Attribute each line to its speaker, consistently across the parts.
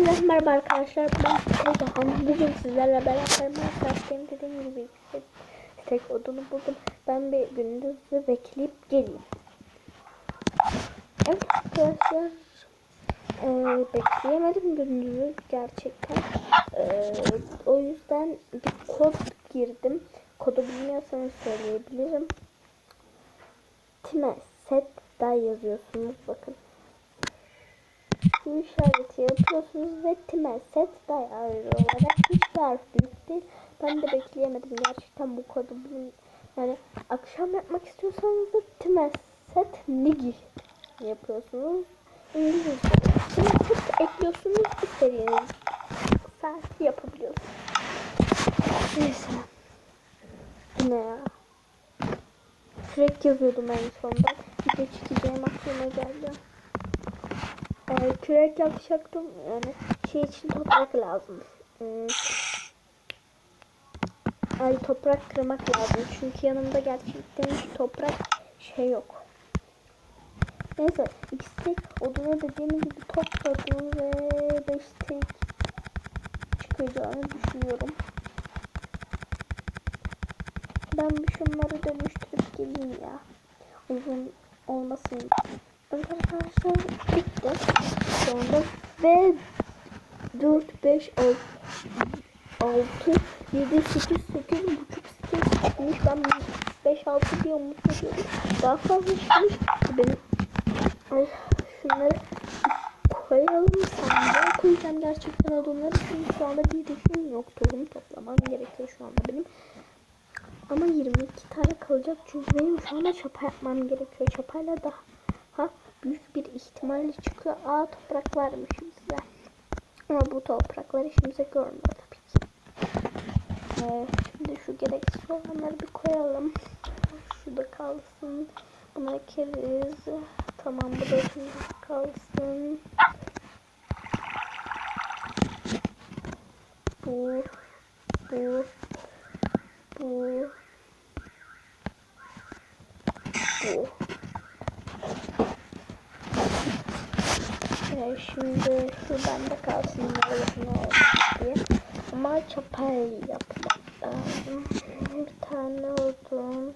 Speaker 1: Hepinize merhaba arkadaşlar. Ben Tezaham. Bugün sizlerle beraber Minecraft'tayım. Dediğim gibi tek odunu buldum. Ben bir gündüzü bekleyip geleyim. Evet arkadaşlar. Ee, bekleyemedim gündüzü gerçekten. Ee, o yüzden bir kod girdim. Kodu bilmiyorsanız söyleyebilirim. Time set daha yazıyorsunuz bakın şu işareti yapıyorsunuz ve time set diary olarak hiçbir harf büyük değil. Ben de bekleyemedim gerçekten bu kodu. Yani akşam yapmak istiyorsanız da time set nigi yapıyorsunuz. İngilizce. Time set ekliyorsunuz istediğiniz saat yapabiliyorsunuz. Neyse. Ne ya? Sürekli yazıyordum en sonunda. Video çekeceğim aklıma geldi. Ee, kürek yapacaktım. Yani şey için toprak lazım. Hmm. Ay toprak kırmak lazım. Çünkü yanımda gerçekten toprak şey yok. Neyse ikisi tek odunu dediğim gibi topladım ve beş tek çıkacağını düşünüyorum. Ben şunları dönüştürüp geleyim ya. Uzun olmasın. Arkadaşlar bitti. Sonra ve 4, 5, 6, 6, 7, 8, 8 buçuk stek çıkmış. Ben 5, 6 diye umut ediyorum. Daha fazla çıkmış. Benim ay, şunları koyalım sandığa koyacağım gerçekten odunları. Çünkü şu anda bir işim yok. Tohum toplamam gerekiyor şu anda benim. Ama 22 tane kalacak çünkü benim şu anda çapa yapmam gerekiyor. Çapayla daha ha, büyük bir ihtimalle çıkıyor. Aa toprak varmış bize. Ama bu topraklar işimize görmüyor tabii ki. Ee, şimdi şu gereksiz olanları bir koyalım. Şu kalsın. Buna ekeriz. Tamam bu da şimdi kalsın. Bu, bu, bu, bu. Ee, şimdi şu bende kalsın ne olmaz diye. Ama çapayı yapmak lazım. Bir tane odun.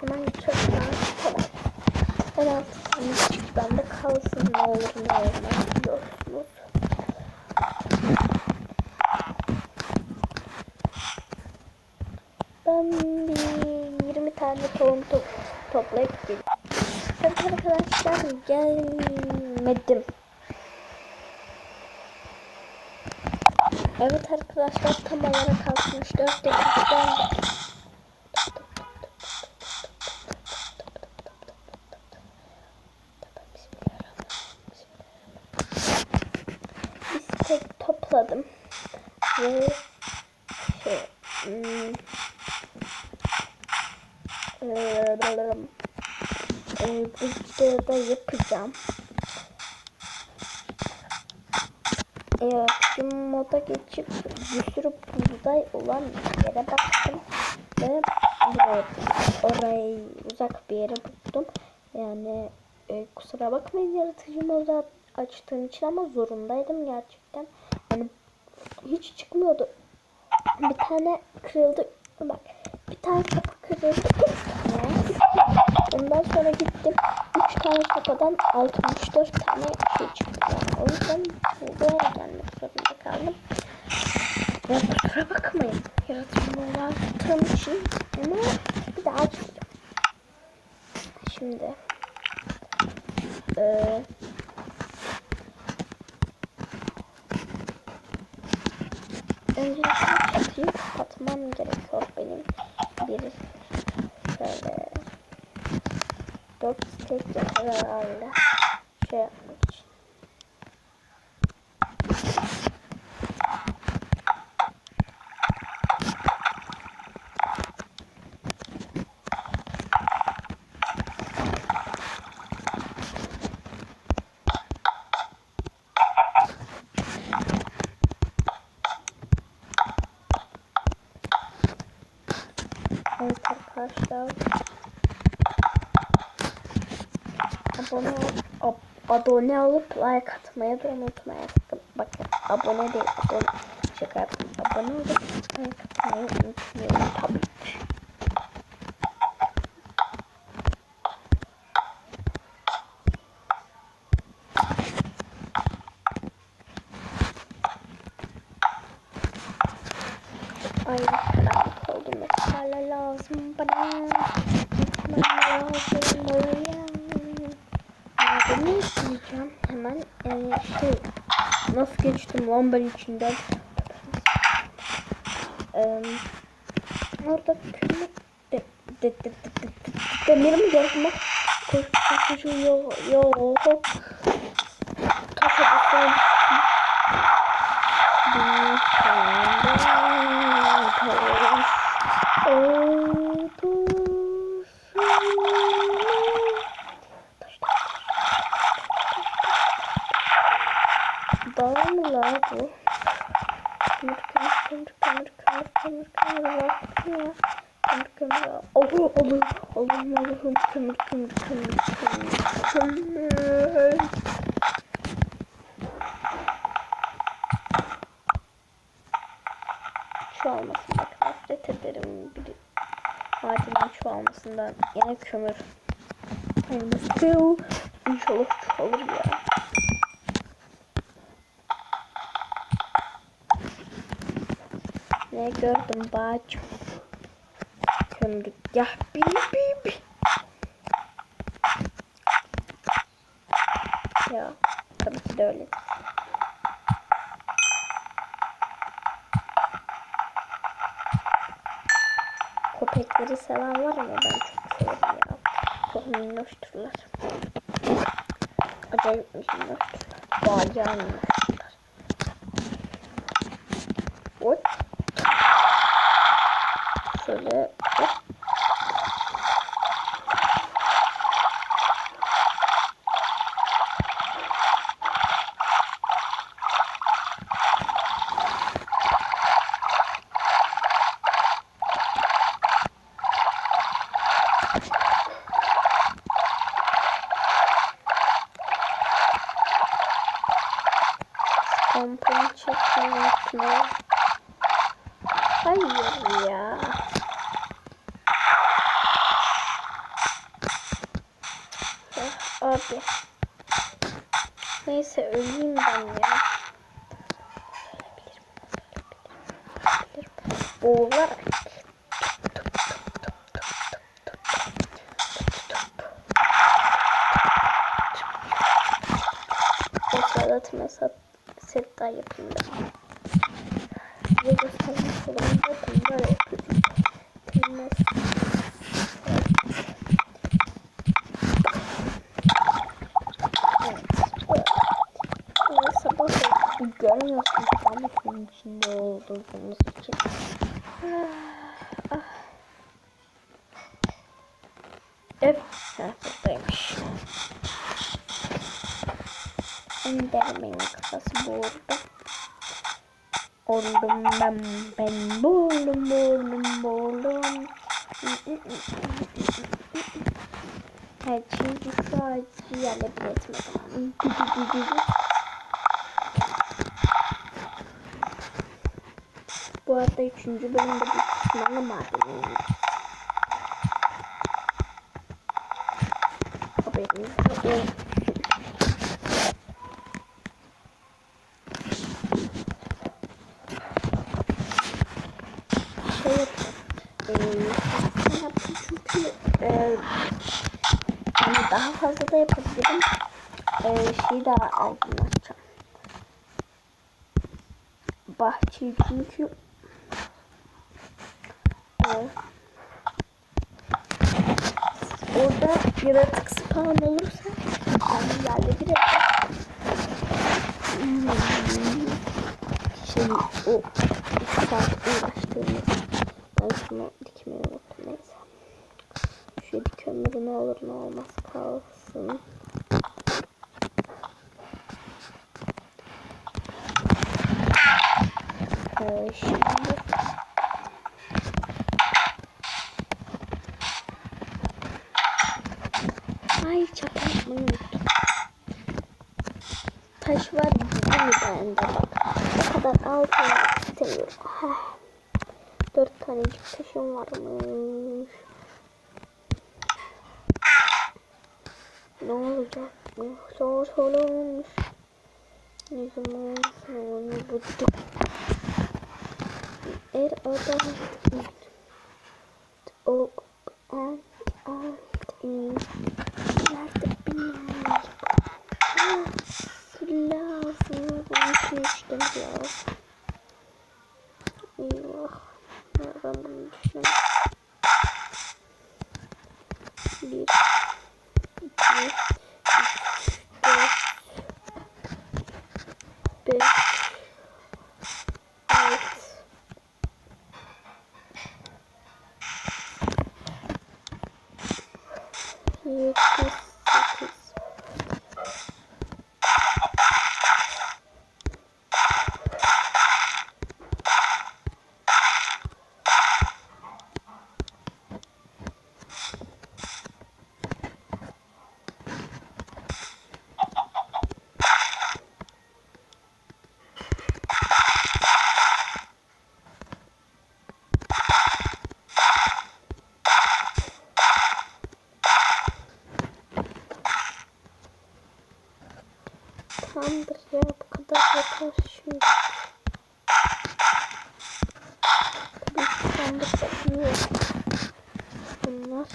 Speaker 1: Hemen çöpten tamam. En altı tane küçük bende kalsın ne olur ne olmaz biliyorsunuz. Ben bir 20 tane tohum to toplayıp geleyim. Evet arkadaşlar gelmedim. Evet arkadaşlar tam olarak 64 dakikadan istek topladım ve şey hmm, e, videoda yapacağım. Evet, moda geçip bir sürü buğday olan yere baktım ve orayı uzak bir yere buldum. Yani e, kusura bakmayın yaratıcı moda açtığım için ama zorundaydım gerçekten. Yani hiç çıkmıyordu. Bir tane kırıldı. Bak bir tane kapı kırıldı. Ondan sonra gittim. 3 tane kafadan 64 tane şey çıktı. O yüzden buraya gelmek zorunda kaldım. Ya kusura bakmayın. Yaratımı uğraştığım için ama bir daha açmayacağım. Şimdi ee, öncelikle çatıyı kapatmam gerekiyor benim. Bir şöyle 4 tek yeter herhalde. Şey yapmak için. Evet arkadaşlar. Abone ab, abone olup like atmayı da unutmayın. Bakın abone değil. Abone. Şaka. Abone olup like atmayı unutmayın tabii ki. Ay karanlık oldu mesela lazım bana. Gitmem lazım oraya. Madeni diyeceğim hemen ee, şey nasıl geçtim lan ben içinden. Ee, orada kömür de, de, de, de, de, de, demir mi gördüm bak. Koş koşucu yo yo hop. Taşa basar. Bir tane taş oldu. Taş Dağ mı la bu? Kömür kömür kömür kömür kömür kömür kömür var ya. Kömür kömür Allah Allah Allah'ım Allah'ım kömür kömür kömür kömür kömür. Çoğalmasın bak nefret ederim bir madenin çoğalmasından yine kömür. Elmas İnşallah çoğalır ya. Ne gördüm bacım? Kömür. Ya bi bi bi. Ya tabii ki de öyle. Köpekleri seven var ama ben çok severim ya. Çok minnoşturlar. Acayip minnoşturlar. Bayağı minnoşturlar. Pomponu çekmek mi? Hayır ya. Ah, Abi. Neyse öleyim ben ya. Boğularak. O sırada mesat set daha yapayım ben. Size göstermiş olalım. Bakın böyle yapıyorum. Evet, sabah da görmüyorsunuz ama suyun içinde olduğumuz için. Ah, ah. Evet, ha, buradaymış. Enderman'in kafası bu orada. Oldum ben, ben buldum, buldum, buldum. Evet, şimdi şu ağacı yerle bir etme zamanı. Bu arada üçüncü bölümde bir kısmını madeniyim. Haberiniz olsun. şey yapacağım. Ee, şey yaptım çünkü e, yani daha fazla da yapabilirim. Ee, şeyi daha aydınlatacağım. Bahçeyi çünkü e, orada yaratık spawn olursa yani yerle bir. Hmm. Şey o 3 saat uğraştığımız. Şu kömürü ne olur ne olmaz kalsın. Ee, şimdi Ay çakmak. Taş var değil mi bende bak. Heh. Dört tanecik taşım varmış. Ne olacak? Zor olmuş. Ne zaman sonra bulduk. Er adam o and alt in yedi, sekiz. Tamamdır ya bu kadar yeter şimdi. Tabii ki sandık çıkıyor. Bunlar.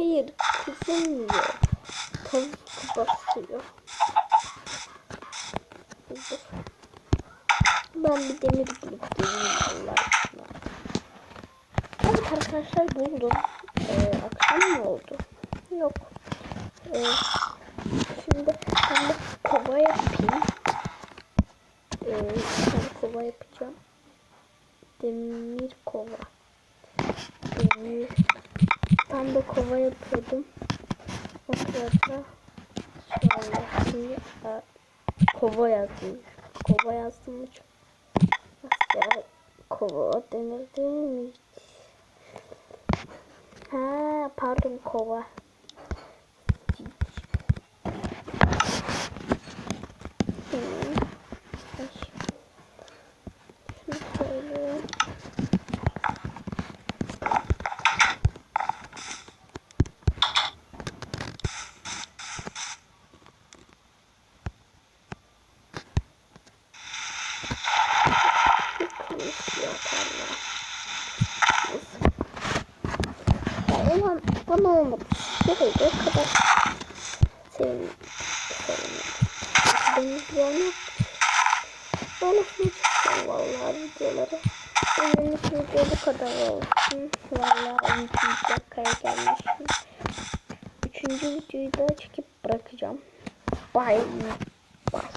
Speaker 1: Hayır kızılmıyor. Tavuk basıyor. Ben bir demir bulup geleyim. Evet arkadaşlar buldum. Ee, akşam mı oldu? Yok. Ee, şimdi ben de kova yapayım. Ee, kova yapacağım. Demir kova. Demir. Ben de kova yapıyordum. O sırada şöyle şimdi e, kova yazdım. Kova yazdım mı çok? Ya, kova denir değil mi? Ha pardon kova. Hmm. Ay. Şunu şöyle. Kırmızı yaparlar. Ya bana olmadı. Şuraya kadar sevindim. Sevindim. Benim çıkacağım vallahi videoları. İçin video bu kadar olsun. Vallahi 3. dakikaya gelmişim. Üçüncü videoyu da çekip bırakacağım. Bye. Bye.